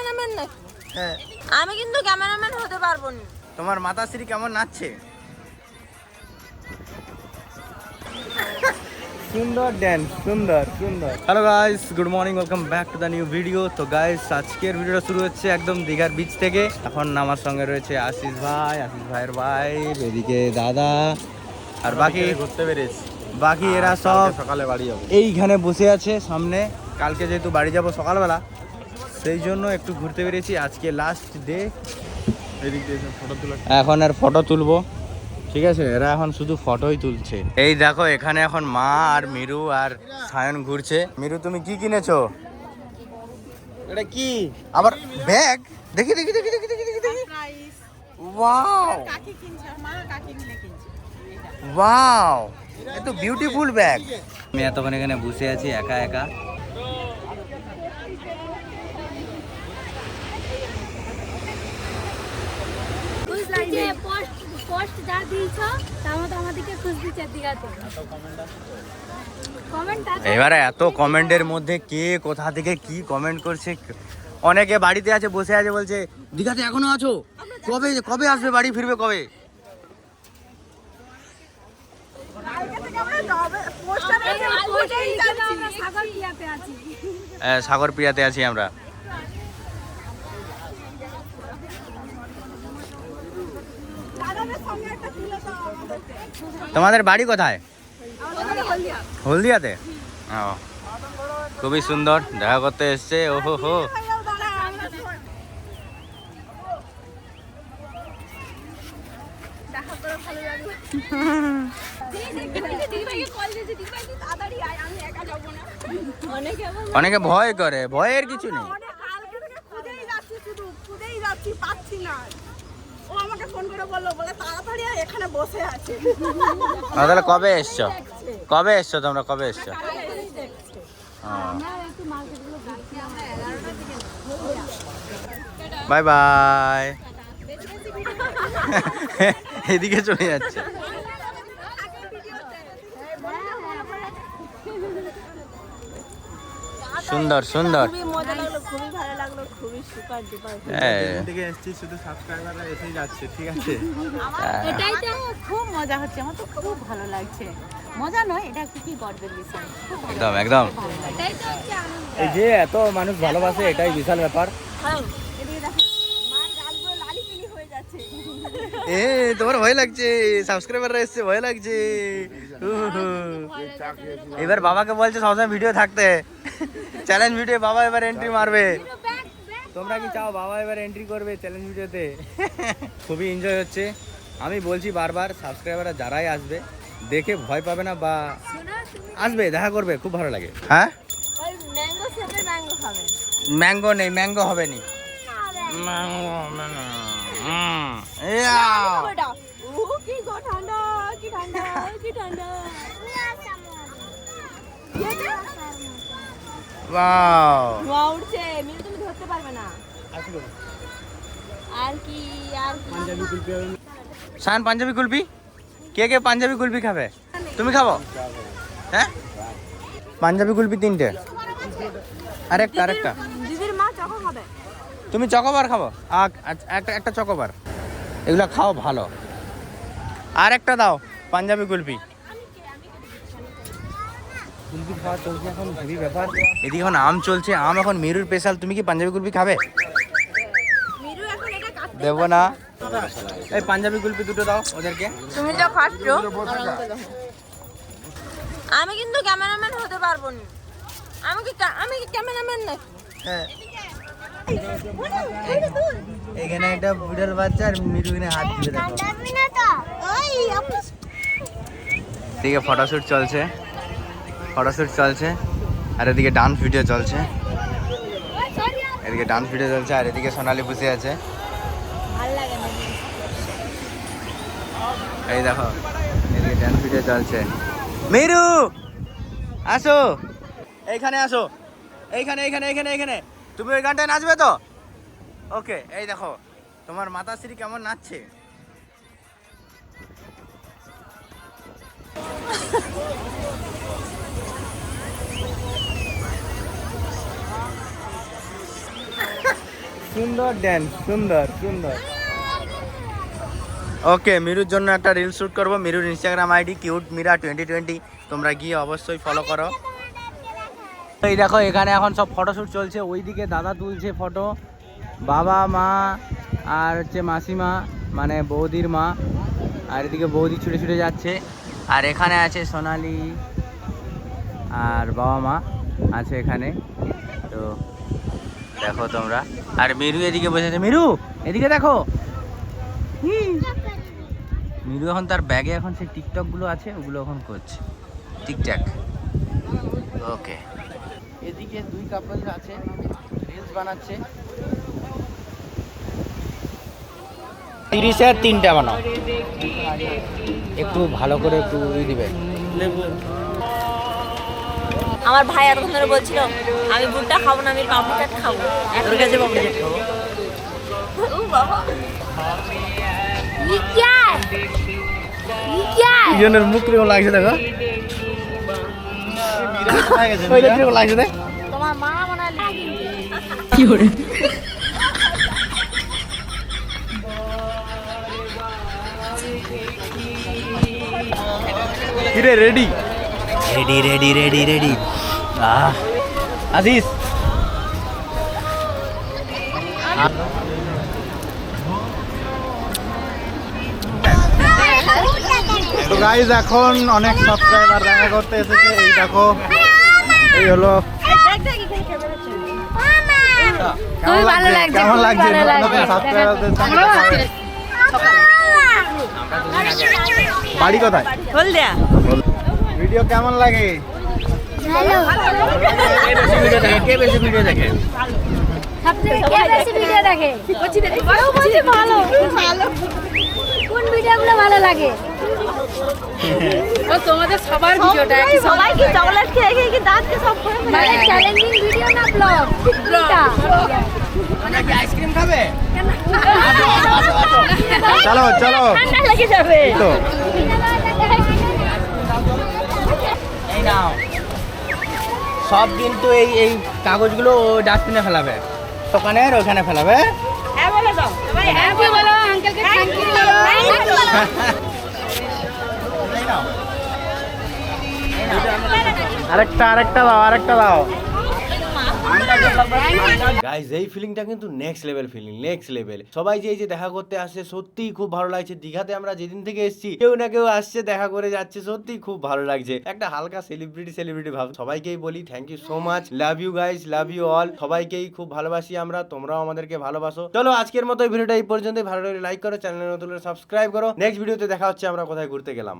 Cameraman নাকি? হ্যাঁ। আমি কিন্তু ক্যামেরাম্যান হতে পারব না। তোমার মাতাশ্রী কেমন নাচছে? সুন্দর ড্যান্স সুন্দর সুন্দর। Hello guys good morning welcome back to the new video তো গাইস আজকের ভিডিওটা শুরু হচ্ছে একদম দীঘার বিচ থেকে। এখন আমার সঙ্গে রয়েছে আশিস ভাই আশিস ভাইয়ের ভাই এদিকে দাদা আর বাকি ঘুরতে পেরেছি বাকি এরা সব সকালে বাড়ি যাব। এইখানে বসে আছে সামনে। কালকে যেহেতু বাড়ি যাব সকালবেলা সেই জন্য একটু ঘুরতে বেরিয়েছি। আজকে লাস্ট ডে এখন আর ফটো তুলবো। ঠিক আছে? এরা এখন শুধু ফটোই তুলছে। এই দেখো এখানে এখন মা আর মিরু আর সায়ন ঘুরছে। মিরু তুমি কি কিনেছো? এটা কি? আবার ব্যাগ দেখি দেখি দেখি দেখি দেখি দেখি দেখি। ওয়াও ওয়াও এত বিউটিফুল ব্যাগ আমি এতক্ষণ এখানে বসে আছি একা একা। যে পোস্ট পোস্ট যা দিয়েছ তার মতো আমাদেরকে খুশ দিচ্ছে দিঘাতে। এবারে এত কমেন্টের মধ্যে কে কোথা থেকে কি কমেন্ট করছে? অনেকে বাড়িতে আছে বসে আছে বলছে দীঘাতে এখনও আছো? কবে কবে আসবে বাড়ি ফিরবে কবে? সাগর পিয়াতে প্রিয়াতে আছি আমরা। তোমাদের বাড়ি কোথায়? হলদিয়াতে? ও, খুবই সুন্দর। দেখা করতে এসছে। ওহো হো। অনেকে অনেকে ভয় করে। ভয়ের কিছু নেই। ও আমাকে ফোন করে বলল বলে তাড়াতাড়ি এখানে বসে আছে। তাহলে কবে এসছো? কবে এসছো তোমরা? কবে এসছো? Bye bye. এদিকে চলে যাচ্ছে। সুন্দর সুন্দর। খুবই মজা লাগল খুবই ভালো লাগল খুবই সুপার ডুপার হ্যাঁ, থেকে এসেছি শুধু সাবস্ক্রাইবাররা এসেই যাচ্ছে ঠিক আছে? হ্যাঁ। এটাই তো খুব মজা হচ্ছে আমার তো খুব ভালো লাগছে। মজা নয় এটা একটু কি গর্বের বিষয়? একদম একদম। এটাই তো এই যে এত মানুষ ভালোবাসে এটাই বিশাল ব্যাপার। হয়ে যাচ্ছে। এ তোমার ভয় লাগছে সাবস্ক্রাইবাররা এসছে ভয় লাগছে। উহু। এবার বাবাকে বলছে সবসময় ভিডিও থাকতে। চ্যালেঞ্জ ভিডিও বাবা এবার এন্ট্রি মারবে। তোমরা কি চাও বাবা এবার এন্ট্রি করবে চ্যালেঞ্জ ভিডিওতে খুবই এনজয় হচ্ছে। আমি বলছি বারবার সাবস্ক্রাইবাররা যারাই আসবে দেখে ভয় পাবে না বা আসবে দেখা করবে খুব ভালো লাগে। হ্যাঁ? ওই ম্যাঙ্গো ম্যাঙ্গো ম্যাঙ্গো নেই ম্যাঙ্গো হবে নি। ম্যাঙ্গো ওটা ওয়াও ধোয়া উঠছে মিনু তুমি ধরতে পারবে না। আর কি আর কি? শান পাঞ্জাবি কুলফি? কে কে পাঞ্জাবি কুলফি খাবে? তুমি খাব? হ্যাঁ? পাঞ্জাবি কুলফি তিনটে। আরেকটা আরেকটা। দিদির মা চকো খাবে। তুমি চকোবার খাব? আচ্ছা, একটা একটা চকোবার। এগুলো খাও ভালো। আর একটা দাও পাঞ্জাবি কুলফি। কুলফি খাওয়া চলছে এখন হেভি ব্যাপার। এদিকে এখন আম চলছে আম এখন মেরুর স্পেশাল তুমি কি পাঞ্জাবি কুলফি খাবে? মিরু এখন এটা কাট দেবো না। এই পাঞ্জাবি কুলফি দুটো দাও ওদেরকে। তুমি তো খাচ্ছ। আমি কিন্তু ক্যামেরাম্যান হতে পারব না। আমি কি আমি কি ক্যামেরাম্যান নাকি? হ্যাঁ। এখানে একটা বুড়ার বাচ্চা আর মিরু এখানে হাত দিবে দেখো। ওই এদিকে ফটোশ্যুট চলছে। ফটোশ্যুট চলছে, আর এদিকে ডান্স ভিডিও চলছে। এদিকে ডান্স ভিডিও চলছে, আর এদিকে সোনালি বসে আছে। এই দেখো, এদিকে ডান্স ভিডিও চলছে। মিরু, আসো। এইখানে আসো। এইখানে এইখানে এইখানে এইখানে। তুমি ওই গানটায় নাচবে তো? ওকে, এই দেখো, তোমার মাতাশ্রী কেমন নাচছে? সুন্দর ড্যান্স সুন্দর সুন্দর। ওকে মিরুর জন্য একটা রিল শ্যুট করব। মিরুর Instagram ID cute Mira twenty twenty তোমরা গিয়ে অবশ্যই ফলো করো। এই দেখো, এখানে এখন সব ফটোশ্যুট চলছে। ওইদিকে দাদা তুলছে ফটো বাবা, মা, আর হচ্ছে মাসিমা মানে বৌদির মা। আর এদিকে বৌদি ছুটে ছুটে যাচ্ছে। আর এখানে আছে সোনালি আর বাবা মা আছে এখানে। তো দেখো তোমরা। আর মিরু এদিকে বসে আছে। মিরু, এদিকে দেখো। মিরু এখন তার ব্যাগে, এখন সেই টিকটকগুলো আছে, ওগুলো এখন করছে। টিকটক। ওকে। এদিকে দুই কাপল আছে রিলস বানাচ্ছে। তিরিশে তিনটা বানাও। একটু ভালো করে একটু দিবে। আমার ভাই এতক্ষণ ধরে বলছিল আমি বুটটা খাব না আমি পাপড়ি খাব। তোর কাছে পাপড়ি মুখ কীরকম লাগছে দেখো। লাগছে দেখ। তোমার ready ready ready ready ready ah তো গাইজ এখন অনেক সাবস্ক্রাইবার দেখা করতে এসেছে। এই দেখো এই হলো কেমন লাগছে? বাড়ি কোথায়? হলদিয়া। ভিডিও কেমন লাগে? কে বেশি ভিডিও দেখে? সবথেকে কে বেশি ভিডিও দেখে? ও বলছে ভালো। ভালো। কোন ভিডিওগুলো ভালো লাগে? সবাই কি চকলেট খেয়ে খেয়ে কি দাঁতকে সব করে মানে চ্যালেঞ্জিং ভিডিও না ব্লগ আইসক্রিম খাবে? চলো চলো। ঠান্ডা লেগে যাবে। তো। এই নাও সব কিন্তু এই এই কাগজগুলো ডাস্টবিনে ফেলাবে। দোকানের ওখানে ফেলাবে। বলে দাও। সবাই থ্যাংক ইউ বলো আঙ্কেলকে থ্যাংক ইউ আরেকটা আরেকটা দাও আরেকটা দাও। গাইজ এই ফিলিংটা কিন্তু next level feeling next level সবাই যে এই যে দেখা করতে আসছে, সত্যিই খুব ভালো লাগছে। দীঘাতে আমরা যেদিন থেকে এসেছি, কেউ না কেউ আসছে, দেখা করে যাচ্ছে। সত্যিই খুব ভালো লাগছে। একটা হালকা সেলিব্রিটি সেলিব্রিটি ভাব। সবাইকেই বলি thank you so much love you guys love you all সবাইকেই খুব ভালোবাসি আমরা, তোমরাও আমাদেরকে ভালোবাসো। চলো আজকের মতো এই ভিডিওটা এই পর্যন্ত ভালো লাগলে লাইক করো চ্যানেলের নতুন সাবস্ক্রাইব করো। নেক্সট ভিডিওতে দেখা হচ্ছে, আমরা কোথায় ঘুরতে গেলাম।